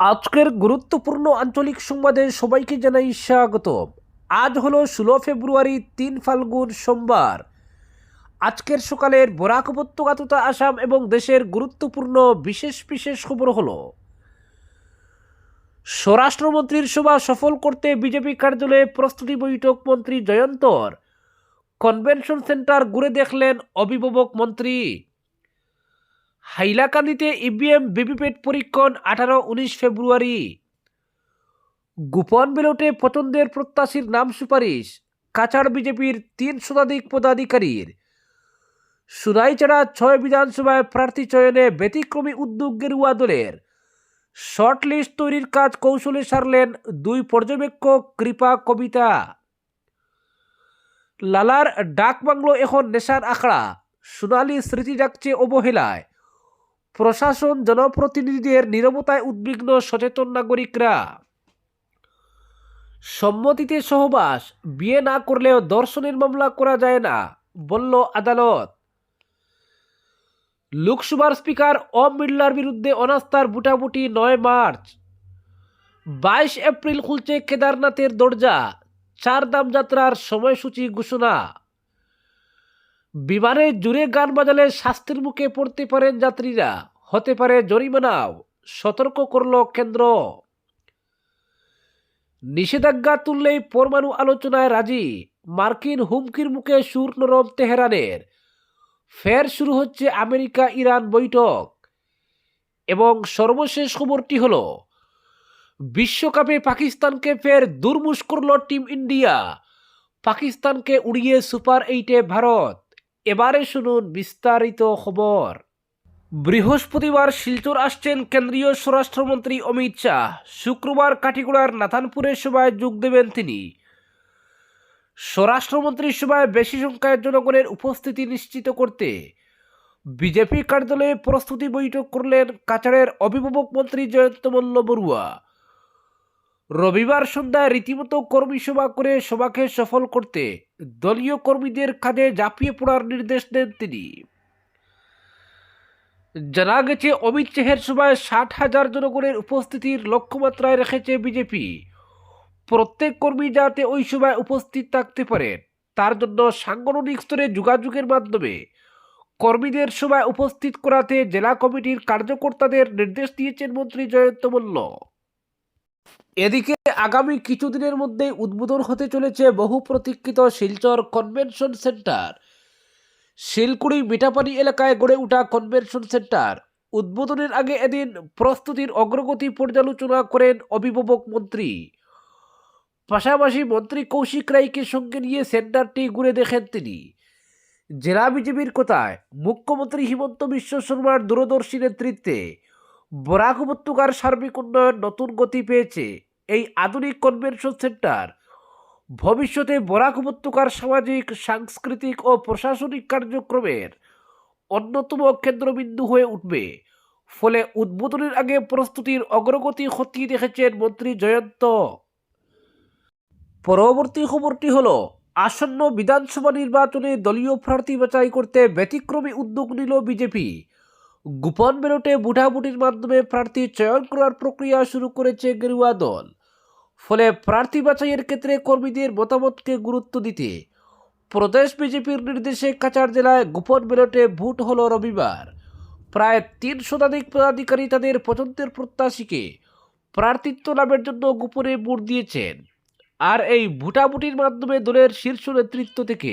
আজকের গুরুত্বপূর্ণ আঞ্চলিক সংবাদে সবাইকে জানাই স্বাগত আজ হলো ষোলো ফেব্রুয়ারি, তিন ফাল্গুন সোমবার। আজকের সকালের বরাক উপত্যকা তথা আসাম এবং দেশের গুরুত্বপূর্ণ বিশেষ বিশেষ খবর হলো, স্বরাষ্ট্রমন্ত্রীর সভা সফল করতে বিজেপি কার্যালয়ে প্রস্তুতি বৈঠক মন্ত্রী জয়ন্তর। কনভেনশন সেন্টার ঘুরে দেখলেন অভিভাবক মন্ত্রী। হাইলাকান্দিতে ইভিএম ভিভিপ্যাট পরীক্ষণ আঠারো, উনিশ ফেব্রুয়ারি। গোপন ব্যালটে পছন্দের প্রত্যাশীর নাম সুপারিশ, কাছাড় বিজেপির তিন শতাধিক পদাধিকারীর। সুরাইচাড়া ছয় বিধানসভায় প্রার্থী চয়নে ব্যতিক্রমী উদ্যোগ গেরুয়া দলের। শর্ট লিস্ট তৈরির কাজ কৌশলে সারলেন দুই পর্যবেক্ষক কৃপা কবিতা। লালার ডাক বাংলো এখন নেশার আখড়া, সোনালি স্মৃতি ডাকছে অবহেলায়। প্রশাসন, জনপ্রতিনিধিদের নিরবতায় উদ্বিগ্ন সচেতন নাগরিকরা। সম্মতিতে সহবাস, বিয়ে না করলেও দর্শনের মামলা করা যায় না, বলল আদালত। লোকসভার স্পিকার ওম বিড়লার বিরুদ্ধে অনাস্থার বুটাবুটি নয় মার্চ। বাইশ এপ্রিল খুলছে কেদারনাথের দরজা, চার দাম যাত্রার সময়সূচি ঘোষণা। বিমানে জুড়ে গান বাজালে শাস্তির মুখে পড়তে পারেন যাত্রীরা। হতে পারে জরিমানাও। সতর্ক করল কেন্দ্র। নিষেধাজ্ঞা তুললেই পরমাণু আলোচনায় রাজি। মার্কিন হুমকির মুখে সুর নরম তেহরানের। ফের শুরু হচ্ছে আমেরিকা ইরান বৈঠক। এবং সর্বশেষ খবরটি হল, বিশ্বকাপে পাকিস্তানকে ফের দুর্মুষ করল টিম ইন্ডিয়া। পাকিস্তানকে উড়িয়ে সুপার এইটে ভারত। এবারে শুনুন বিস্তারিত খবর। বৃহস্পতিবার শিলচর আসছেন কেন্দ্রীয় স্বরাষ্ট্রমন্ত্রী অমিত শাহ। শুক্রবার কাটিগড়ার নাথানপুরের সভায় যোগ দেবেন তিনি। স্বরাষ্ট্রমন্ত্রীর সভায় বেশি সংখ্যায় জনগণের উপস্থিতি নিশ্চিত করতে বিজেপি কার্যালয়ে প্রস্তুতি বৈঠক করলেন কাছাড়ের অভিভাবক মন্ত্রী জয়ন্ত মল্ল বড়ুয়া। রবিবার সন্ধ্যায় রীতিমতো কর্মী সভা করে সভাকে সফল করতে দলীয় কর্মীদের কাজে ঝাঁপিয়ে পড়ার নির্দেশ দেন তিনি। জানা গেছে, অমিত শাহের সভায় ষাট হাজার জনগণের উপস্থিতির লক্ষ্যমাত্রায় রেখেছে বিজেপি। প্রত্যেক কর্মী যাতে ওই সভায় উপস্থিত থাকতে পারেন তার জন্য সাংগঠনিক স্তরে যোগাযোগের মাধ্যমে কর্মীদের সভায় উপস্থিত করাতে জেলা কমিটির কার্যকর্তাদের নির্দেশ দিয়েছেন মন্ত্রী জয়ন্ত মল্ল। এদিকে আগামী কিছুদিনের মধ্যেই উদ্বোধন হতে চলেছে বহু প্রতীক্ষিত শিলচর কনভেনশন সেন্টার। শিলকুড়ি মিঠাপানি এলাকায় গড়ে ওঠা কনভেনশন সেন্টার। উদ্বোধনের আগে এদিন প্রস্তুতির অগ্রগতি পর্যালোচনা করেন অভিভাবক মন্ত্রী। পাশাপাশি মন্ত্রী কৌশিক রায়কে সঙ্গে নিয়ে সেন্টারটি ঘুরে দেখেন তিনি। জেলা বিজেপির কথায় মুখ্যমন্ত্রী হিমন্ত বিশ্ব শর্মার দূরদর্শী নেতৃত্বে বরাক উপত্যকার সার্বিক উন্নয়ন নতুন গতি পেয়েছে। এই আধুনিক কনভেনশন সেন্টার ভবিষ্যতে বরাক উপত্যকার সামাজিক, সাংস্কৃতিক ও প্রশাসনিক কার্যক্রমের অন্যতম কেন্দ্রবিন্দু হয়ে উঠবে। ফলে উদ্বোধনের আগে প্রস্তুতির অগ্রগতি খতিয়ে দেখেছেন মন্ত্রী জয়ন্ত। পরবর্তী খবরটি হল, আসন্ন বিধানসভা নির্বাচনে দলীয় প্রার্থী বাছাই করতে ব্যতিক্রমী উদ্যোগ নিল বিজেপি। গোপন ব্যালটে বুটাবুটির মাধ্যমে প্রার্থী চয়ন করার প্রক্রিয়া শুরু করেছে গেরুয়া দল। ফলে প্রার্থী বাছাইয়ের ক্ষেত্রে কর্মীদের মতামতকে গুরুত্ব দিতে প্রদেশ বিজেপির নির্দেশে কাছাড় জেলায় গোপন ব্যালটে ভোট হল রবিবার। প্রায় তিন শতাধিক পদাধিকারী তাদের পছন্দের প্রত্যাশীকে প্রার্থিত্ব লাভের জন্য গোপনে ভোট দিয়েছেন। আর এই ভোটাভুটির মাধ্যমে দলের শীর্ষ নেতৃত্ব থেকে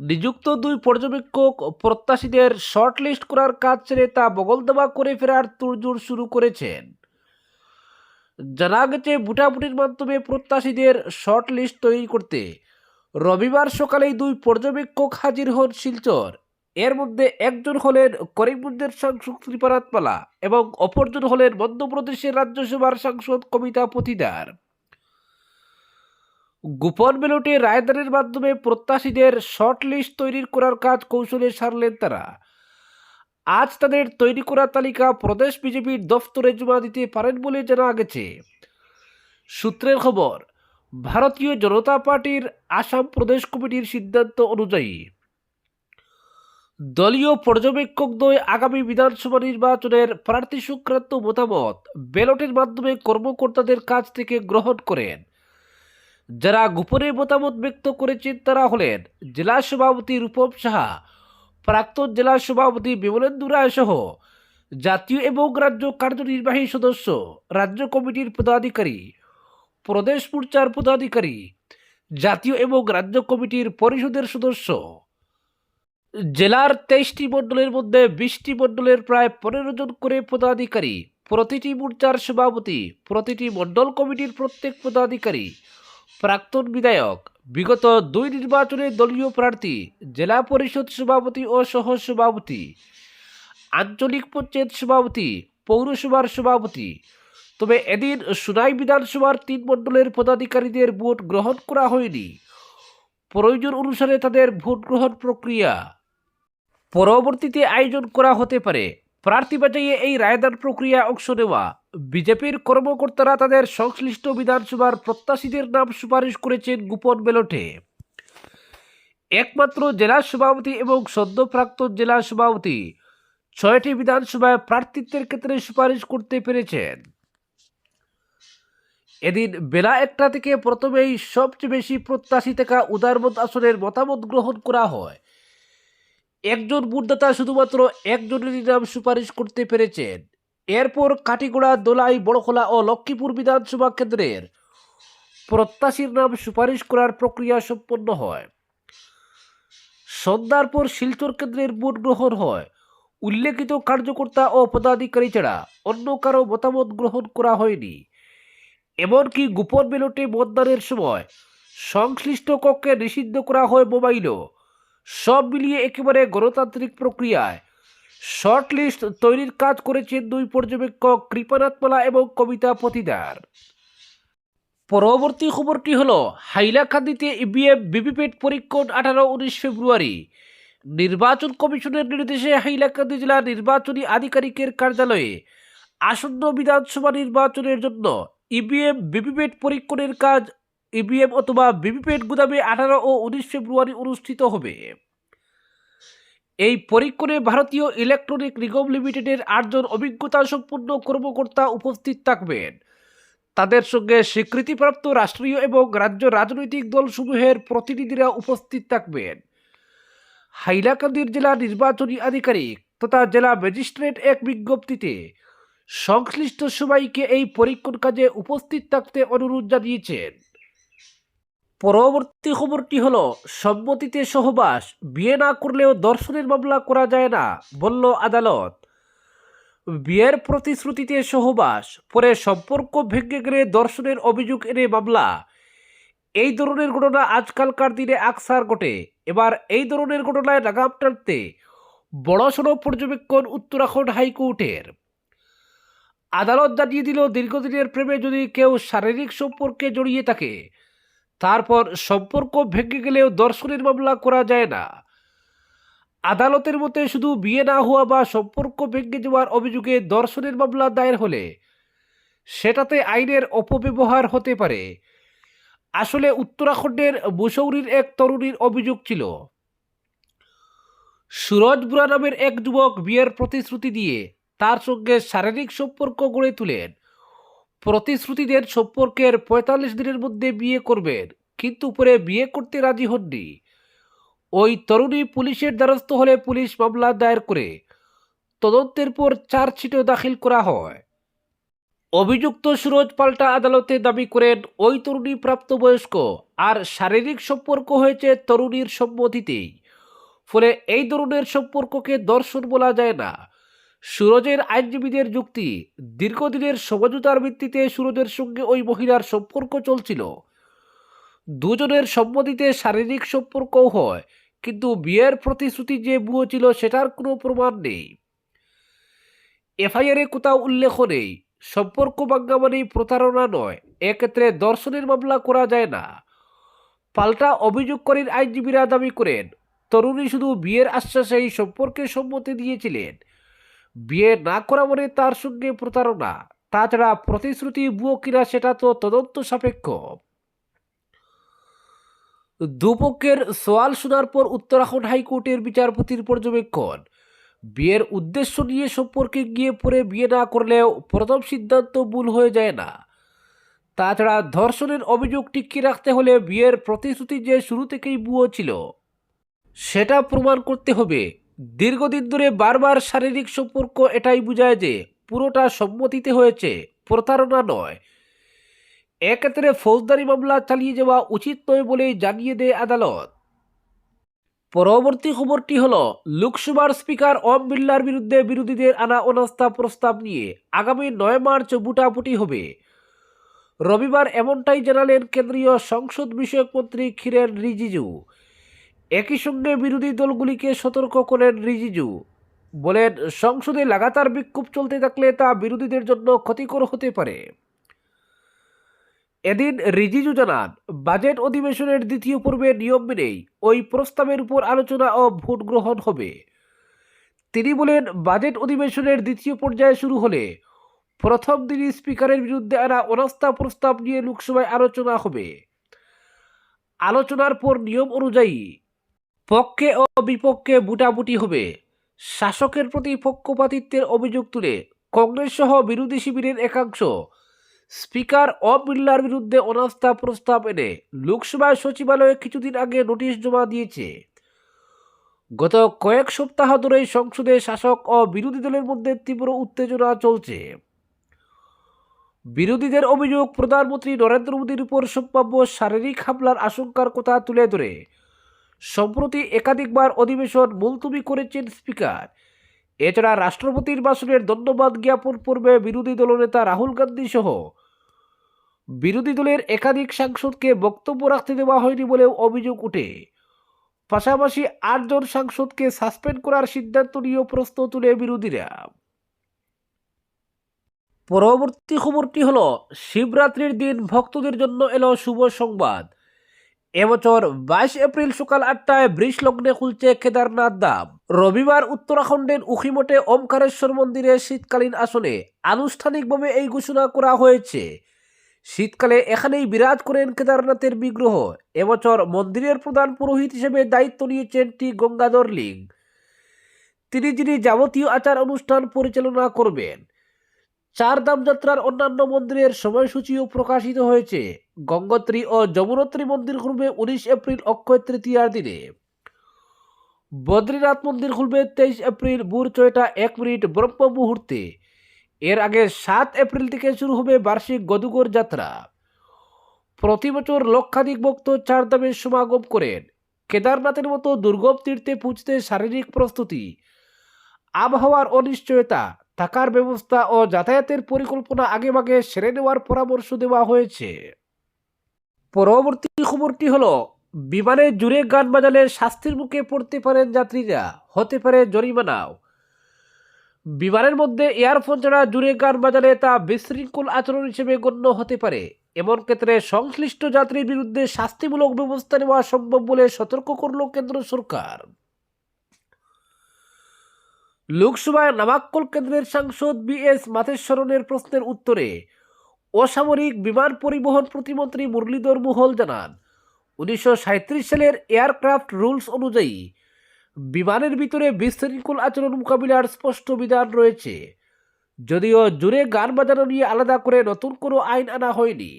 নিযুক্ত দুই পর্যবেক্ষক প্রত্যাশীদের শর্ট লিস্ট করার কাজ ছেড়ে তা বগলদাবা করে ফেরার তোড়জোড় শুরু করেছেন। জানা গেছে ভোটাভুটির মাধ্যমে প্রত্যাশীদের শর্ট লিস্ট তৈরি করতে রবিবার সকালেই দুই পর্যবেক্ষক হাজির হন শিলচর। এর মধ্যে একজন হলেন করিমগঞ্জের সাংসদ ত্রিপারাত পালা এবং অপরজন হলেন মধ্যপ্রদেশের রাজ্যসভার সাংসদ কবিতা পতিদার। গোপন ব্যালটে রায়দানের মাধ্যমে প্রত্যাশীদের শর্ট লিস্ট তৈরি করার কাজ কৌশলে সারলেন তারা। আজ তাদের তৈরি করা তালিকা প্রদেশ বিজেপির দফতরে জমা দিতে পারেন বলে জানা গেছে। সূত্রের খবর, ভারতীয় জনতা পার্টির আসাম প্রদেশ কমিটির সিদ্ধান্ত অনুযায়ী দলীয় পর্যবেক্ষকদ্বয় আগামী বিধানসভা নির্বাচনের প্রার্থী সংক্রান্ত মতামত ব্যালটের মাধ্যমে কর্মকর্তাদের কাছ থেকে গ্রহণ করেন। যারা গোপনে মতামত ব্যক্ত করেছেন তারা হলেন জেলা সভাপতি রূপম সাহা, প্রাক্তন জেলা সভাপতি বিমলেন্দু রায় সহ জাতীয় এবং রাজ্য কার্যনির্বাহী সদস্য, রাজ্য কমিটির পদাধিকারী প্রদেশ মোর্চার পদাধিকারী, জাতীয় এবং রাজ্য কমিটির পরিষদের সদস্য। জেলার তেইশটি মণ্ডলের মধ্যে বিশটি মণ্ডলের প্রায় পনেরো জন করে পদাধিকারী, প্রতিটি মোর্চার সভাপতি, প্রতিটি মণ্ডল কমিটির প্রত্যেক পদাধিকারী প্রাক্তন বিধায়ক, বিগত দুই নির্বাচনে দলীয় প্রার্থী, জেলা পরিষদ সভাপতি ও সহ সভাপতি আঞ্চলিক পঞ্চায়েত সভাপতি, পৌরসভার সভাপতি। তবে এদিন সুনাই বিধানসভার তিন মণ্ডলের পদাধিকারীদের ভোট গ্রহণ করা হয়নি। প্রয়োজন অনুসারে তাদের ভোট গ্রহণ প্রক্রিয়া পরবর্তীতে আয়োজন করা হতে পারে। প্রার্থী বাছাইয়ে এই রায়দান প্রক্রিয়া অংশ নেওয়া। বিজেপির কর্মকর্তারা তাদের সংশ্লিষ্ট বিধানসভার প্রত্যাশীদের নাম সুপারিশ করেছেন গোপন ব্যালটে। একমাত্র জেলা সভাপতি এবং সদ্য প্রাক্তন জেলা সভাপতি ছয়টি বিধানসভায় প্রার্থিত্বের ক্ষেত্রে সুপারিশ করতে পেরেছেন। এদিন বেলা একটা থেকে প্রথমেই সবচেয়ে বেশি প্রত্যাশী থাকা উদারমত আসনের মতামত গ্রহণ করা হয়। একজন ভোটদাতা শুধুমাত্র একজনেরই নাম সুপারিশ করতে পেরেছেন। এরপর কাটিগোড়া, দোলাই, বড়খোলা ও লক্ষ্মীপুর বিধানসভা কেন্দ্রের প্রত্যাশীর নাম সুপারিশ করার প্রক্রিয়া সম্পন্ন হয়। সন্ধ্যার পর শিলচর কেন্দ্রের ভোট গ্রহণ হয়। উল্লেখিত কার্যকর্তা ও পদাধিকারী ছাড়া অন্য কারও মতামত গ্রহণ করা হয়নি। এমনকি গোপন ব্যালটে মতদানের সময় সংশ্লিষ্ট কক্ষে নিষিদ্ধ করা হয় মোবাইলও। সব মিলিয়ে একেবারে গণতান্ত্রিক প্রক্রিয়ায়। শর্ট লিস্ট তৈরির কাজ করেছেন দুই পর্যবেক্ষক কৃপানাথ মালা এবং কবিতা পতিদার। পরবর্তী খবরটি হল, হাইলাকান্দিতে ইভিএম ভিভিপ্যাট পরীক্ষণ আঠারো উনিশ ফেব্রুয়ারি। নির্বাচন কমিশনের নির্দেশে হাইলাকান্দি জেলা নির্বাচনী আধিকারিকের কার্যালয়ে আসন্ন বিধানসভা নির্বাচনের জন্য ইভিএম ভিভিপ্যাট পরীক্ষণের কাজ ইভিএম অথবা ভিভিপ্যাট গুদামে আঠারো ও উনিশ ফেব্রুয়ারি অনুষ্ঠিত হবে। এই পরীক্ষণে ভারতীয় ইলেকট্রনিক নিগম লিমিটেডের আটজন অভিজ্ঞতা সম্পন্ন কর্মকর্তা উপস্থিত থাকবেন। তাদের সঙ্গে স্বীকৃতিপ্রাপ্ত রাষ্ট্রীয় এবং রাজ্য রাজনৈতিক দলসমূহের প্রতিনিধিরা উপস্থিত থাকবেন। হাইলাকান্দির জেলা নির্বাচনী আধিকারিক তথা জেলা ম্যাজিস্ট্রেট এক বিজ্ঞপ্তিতে সংশ্লিষ্ট সবাইকে এই পরীক্ষণ কাজে উপস্থিত থাকতে অনুরোধ জানিয়েছেন। পরবর্তী খবরটি হলো, সম্মতিতে সহবাস, বিয়ে না করলেও দর্শনের মামলা করা যায় না, বলল আদালত। বিয়ের প্রতিশ্রুতিতে সহবাস, পরে সম্পর্ক ভেঙে গেলে দর্শনের অভিযোগ এনে মামলা। এই ধরনের ঘটনা আজকালকার দিনে আকসার ঘটে। এবার এই ধরনের ঘটনায় লাগাম টানতে বড়সড় পর্যবেক্ষণ উত্তরাখণ্ড হাইকোর্টের। আদালত জানিয়ে দিল, দীর্ঘদিনের প্রেমে যদি কেউ শারীরিক সম্পর্কে জড়িয়ে থাকে তারপর সম্পর্ক ভেঙে গেলেও দর্শনের মামলা করা যায় না। আদালতের মতে শুধু বিয়ে না হওয়া বা সম্পর্ক ভেঙে যাওয়ার অভিযোগে দর্শনের মামলা দায়ের হলে সেটাতে আইনের অপব্যবহার হতে পারে। আসলে উত্তরাখণ্ডের মুসৌরির এক তরুণীর অভিযোগ ছিল, সুরজ বুড়া নামের এক যুবক বিয়ের প্রতিশ্রুতি দিয়ে তার সঙ্গে শারীরিক সম্পর্ক গড়ে তোলেন। প্রতিশ্রুতি দেন সম্পর্কের পঁয়তাল্লিশ দিনের মধ্যে বিয়ে করবেন, কিন্তু পরে বিয়ে করতে রাজি হননি। ওই তরুণী পুলিশের দ্বারস্থ হলে পুলিশ মামলা দায়ের করে তদন্তের পর চার্জশিটও দাখিল করা হয়। অভিযুক্ত সুরজ পাল্টা আদালতে দাবি করেন, ওই তরুণী প্রাপ্তবয়স্ক আর শারীরিক সম্পর্ক হয়েছে তরুণীর সম্মতিতেই। ফলে এই ধরনের সম্পর্ককে দর্শন বলা যায় না। সুরজের আইনজীবীদের যুক্তি, দীর্ঘদিনের সমঝোতার ভিত্তিতে সুরজের সঙ্গে ওই মহিলার সম্পর্ক চলছিল। দুজনের সম্মতিতে শারীরিক সম্পর্কও হয়, কিন্তু বিয়ের প্রতিশ্রুতি যে ভুয়ো ছিল সেটার কোনো প্রমাণ নেই। এফআইআরে কোথাও উল্লেখ নেই, সম্পর্ক ভাঙ্গা মানেই প্রতারণা নয়, এক্ষেত্রে দর্শনের মামলা করা যায় না। পাল্টা অভিযোগকারীর আইনজীবীরা দাবি করেন, তরুণী শুধু বিয়ের আশ্বাসে এই সম্পর্কে সম্মতি দিয়েছিলেন। বিয়ে না করা মানে তার সঙ্গে প্রতারণা। তাছাড়া প্রতিশ্রুতি বুয়ো কিনা সেটা তো তদন্ত সাপেক্ষ। দুপক্ষের সোয়াল শোনার পর উত্তরাখণ্ড হাইকোর্টের বিচারপতির পর্যবেক্ষণ। বিয়ের উদ্দেশ্য নিয়ে সম্পর্কে গিয়ে পরে বিয়ে না করলেও প্রথম সিদ্ধান্ত ভুল হয়ে যায় না। তাছাড়া ধর্ষণের অভিযোগ টিকিয়ে রাখতে হলে বিয়ের প্রতিশ্রুতি যে শুরু থেকেই বুয়ো ছিল, সেটা প্রমাণ করতে হবে। দীর্ঘদিন ধরে বারবার শারীরিক সম্পর্ক এটাই বোঝায় যে পুরোটা সম্মতিতে হয়েছে, প্রতারণা নয়। এক্ষেত্রে ফৌজদারি মামলা চালিয়ে যাওয়া উচিত নয় বলেই জানিয়ে দেয় আদালত। পরবর্তী খবরটি হল, লোকসভার স্পিকার ওম বিড়লার বিরুদ্ধে বিরোধীদের আনা অনাস্থা প্রস্তাব নিয়ে আগামী নয় মার্চ বুটাপুটি হবে। রবিবার এমনটাই জানালেন কেন্দ্রীয় সংসদ বিষয়ক মন্ত্রী কিরেন রিজিজু। একই সঙ্গে বিরোধী দলগুলিকে সতর্ক করেন রিজিজু। বলেন, সংসদে লাগাতার বিক্ষোভ চলতে থাকলে তা বিরোধীদের জন্য ক্ষতিকর হতে পারে। এদিন রিজিজু জানান, বাজেট অধিবেশনের দ্বিতীয় পর্বে নিয়ম মেনেই ওই প্রস্তাবের উপর আলোচনা ও ভোট গ্রহণ হবে। তিনি বলেন, বাজেট অধিবেশনের দ্বিতীয় পর্যায়ে শুরু হলে প্রথম দিনই স্পিকারের বিরুদ্ধে আনা অনাস্থা প্রস্তাব নিয়ে লোকসভায় আলোচনা হবে। আলোচনার পর নিয়ম অনুযায়ী পক্ষে ও বিপক্ষে বুটাবুটি হবে। শাসকের প্রতি পক্ষপাতিত্বের অভিযোগ তুলে কংগ্রেস সহ বিরোধী শিবিরের একাংশ। স্পিকার ওম বিড়লার বিরুদ্ধে অনাস্থা প্রস্তাব এনে লোকসভায় সচিবালয়ে কিছুদিন আগে নোটিশ জমা দিয়েছে। গত কয়েক সপ্তাহ ধরেই সংসদে শাসক ও বিরোধী দলের মধ্যে তীব্র উত্তেজনা চলছে। বিরোধীদের অভিযোগ, প্রধানমন্ত্রী নরেন্দ্র মোদীর উপর সম্ভাব্য শারীরিক হামলার আশঙ্কার কথা তুলে ধরে সম্প্রতি একাধিকবার অধিবেশন মুলতুবি করেছেন স্পিকার। এছাড়া রাষ্ট্রপতির ভাষণের ধন্যবাদ জ্ঞাপন পূর্বে বিরোধী দলনেতা রাহুল গান্ধী সহ বিরোধী দলের একাধিক সাংসদকে বক্তব্য রাখতে দেওয়া হয়নি বলেও অভিযোগ উঠে পাশাপাশি আটজন সাংসদকে সাসপেন্ড করার সিদ্ধান্ত নিয়েও প্রশ্ন তুলে বিরোধীরা। পরবর্তী খবরটি হল, শিবরাত্রির দিন ভক্তদের জন্য এলো শুভ সংবাদ। এবছর বাইশ এপ্রিল সকাল আটটায় বৃষ লগ্নে খুলছে কেদারনাথ ধাম। রবিবার উত্তরাখণ্ডের উখিমঠে ওমকারেশ্বর মন্দিরে শীতকালীন আসনে আনুষ্ঠানিকভাবে এই ঘোষণা করা হয়েছে। শীতকালে এখানেই বিরাজ করেন কেদারনাথের বিগ্রহ। এবছর মন্দিরের প্রধান পুরোহিত হিসেবে দায়িত্ব নিয়েছেন টি গঙ্গাধর লিং। তিনি যিনি যাবতীয় আচার অনুষ্ঠান পরিচালনা করবেন। চার ধাম যাত্রার অন্যান্য মন্দিরের সময়সূচিও প্রকাশিত হয়েছে। গঙ্গোত্রী ও যমুনোত্রী মন্দির খুলবে উনিশ এপ্রিল অক্ষয় তৃতীয়ার দিনে। বদ্রীনাথ মন্দির খুলবে তেইশ এপ্রিল ভোর ছয়টা এক মিনিট ব্রহ্ম মুহূর্তে। এর আগে সাত এপ্রিল থেকে শুরু হবে বার্ষিক গদুগর যাত্রা। প্রতি বছর লক্ষাধিক ভক্ত চারধামের সমাগম করেন। কেদারনাথের মতো দুর্গম তীর্থে পৌঁছতে শারীরিক প্রস্তুতি, আবহাওয়ার অনিশ্চয়তা থাকার ব্যবস্থা ও যাতায়াতের পরিকল্পনা আগেভাগে সেরে নেওয়ার পরামর্শ দেওয়া হয়েছে। পরবর্তী খবরটি হলো, বিমানে জুড়ে গান বাজালে শাস্তির মুখে পড়তে পারেন যাত্রীরা, হতে পারে জরিমানাও। বিমানের মধ্যে এয়ারফোন ছাড়া জুড়ে গান বাজালে তা বিশৃঙ্খল আচরণ হিসেবে গণ্য হতে পারে। এমন ক্ষেত্রে সংশ্লিষ্ট যাত্রীর বিরুদ্ধে শাস্তিমূলক ব্যবস্থা নেওয়া সম্ভব বলে সতর্ক করল কেন্দ্র সরকার। লোকসভায় নামাক্কল কেন্দ্রের সাংসদ বি এস মাথেশ্বরনের প্রশ্নের উত্তরে, অসামরিক বিমান পরিবহন প্রতিমন্ত্রী মুরলীধর মোহল জানান, উনিশশো সাঁইত্রিশ সালের এয়ারক্রাফট রুলস অনুযায়ী বিমানের ভিতরে বিশৃঙ্খল আচরণ মোকাবিলার স্পষ্ট বিধান রয়েছে। যদিও জোরে গান বাজানো নিয়ে আলাদা করে নতুন কোনো আইন আনা হয়নি।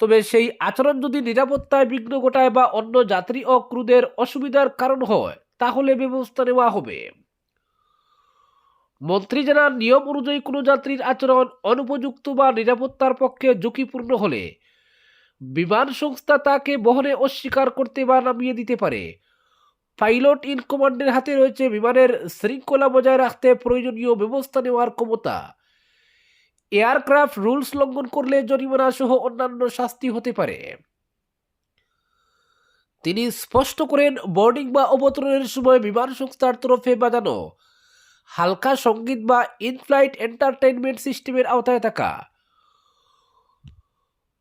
তবে সেই আচরণ যদি নিরাপত্তায় বিঘ্ন ঘটায় বা অন্য যাত্রী ও ক্রুদের অসুবিধার কারণ হয়, তাহলে ব্যবস্থা নেওয়া হবে। মন্ত্রী জানান নিয়ম অনুযায়ী কোনো যাত্রীর আচরণ অনুপযুক্ত বা নিরাপত্তার পক্ষে ঝুঁকিপূর্ণ হলে বিমান সংস্থা তাকে বহনে অস্বীকার করতে বা নামিয়ে দিতে পারে। পাইলট ইন কমান্ডের হাতে রয়েছে বিমানের শৃঙ্খলা বজায় রাখতে প্রয়োজনীয় ব্যবস্থা নেওয়ার ক্ষমতা। এয়ারক্রাফট রুলস লঙ্ঘন করলে জরিমানা সহ অন্যান্য শাস্তি হতে পারে। তিনি স্পষ্ট করেন, বোর্ডিং বা অবতরণের সময় বিমান সংস্থার তরফে বাজানো হালকা সংগীত বা ইনফ্লাইট এন্টারটেইনমেন্ট সিস্টেমের আওতায় থাকা।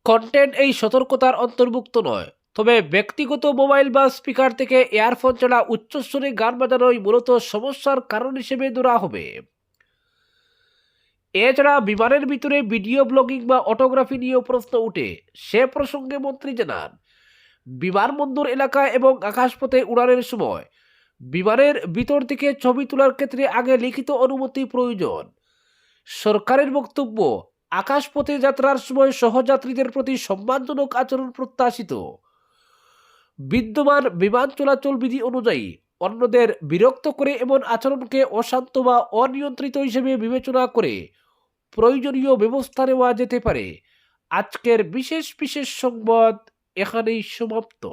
কন্টেন্ট এই সতর্কতার অন্তর্ভুক্ত নয়, তবে ব্যক্তিগত মোবাইল বা স্পিকার থেকে এয়ারফোন ছাড়া উচ্চস্বরে গান বাজানোই মূলত সমস্যার কারণ হিসেবে ধরা হবে। এছাড়া বিমানের ভিতরে ভিডিও ব্লগিং বা অটোগ্রাফি নিয়েও প্রশ্ন উঠে, সে প্রসঙ্গে মন্ত্রী জানান, বিমানবন্দর এলাকা এবং আকাশপথে উড়ানের সময় বিমানের ভিতর থেকে ছবি তোলার ক্ষেত্রে আগে লিখিত অনুমতি প্রয়োজন। সরকারের বক্তব্য, আকাশপথে যাত্রার সময় সহযাত্রীদের প্রতি সম্মানজনক আচরণ প্রত্যাশিত। বিদ্যমান বিমান চলাচল বিধি অনুযায়ী অন্যদের বিরক্ত করে এমন আচরণকে অশান্ত বা অনিয়ন্ত্রিত হিসেবে বিবেচনা করে প্রয়োজনীয় ব্যবস্থা নেওয়া যেতে পারে। আজকের বিশেষ বিশেষ সংবাদ এখানেই সমাপ্ত।